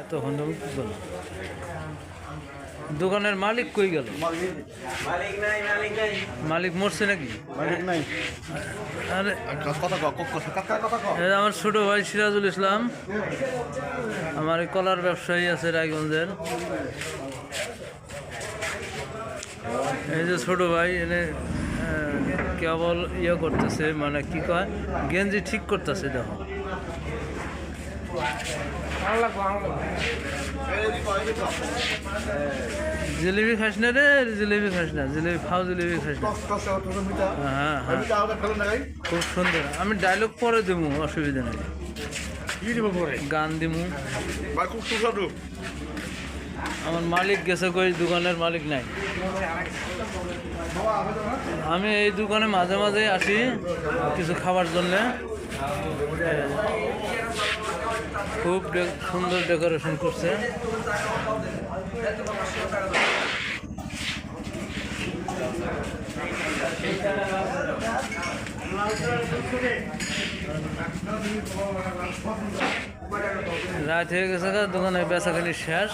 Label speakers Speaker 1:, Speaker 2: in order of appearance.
Speaker 1: এত হন্ডম কি দোকানের মালিক কই গেল?
Speaker 2: মালিক নাই মালিক নাই।
Speaker 1: মালিক মরছে নাকি?
Speaker 3: মালিক নাই।
Speaker 1: আরে
Speaker 3: কথা কও কথা কথা কথা কও?
Speaker 1: এই যে আমার ছোট ভাই সিরাজুল ইসলাম। আমার এই কলার ব্যবসায়ী আছে রায়গঞ্জের। এই যে ছোট ভাই এনে কেবল ইয়ে করতেছে মানে কি কয়? গেঞ্জি ঠিক করতেছে দেখো। জিলিপি খাস না রে জিলিপি খাস না জিলিপি খাও জিলিপি খাস না হ্যাঁ হ্যাঁ। খুব সুন্দর। আমি ডায়লগ পরে দেবো অসুবিধা নেই।
Speaker 3: দিব
Speaker 1: গান দিমু।
Speaker 3: খুব সুস্বাদু।
Speaker 1: আমার মালিক গেছে কই দোকানের মালিক নাই। আমি এই দোকানে মাঝে মাঝে আসি কিছু খাবার জন্যে। খুব সুন্দর ডেকোরেশন করছে। রাত হয়ে গেছে দোকানে বেচাখানি শেষ।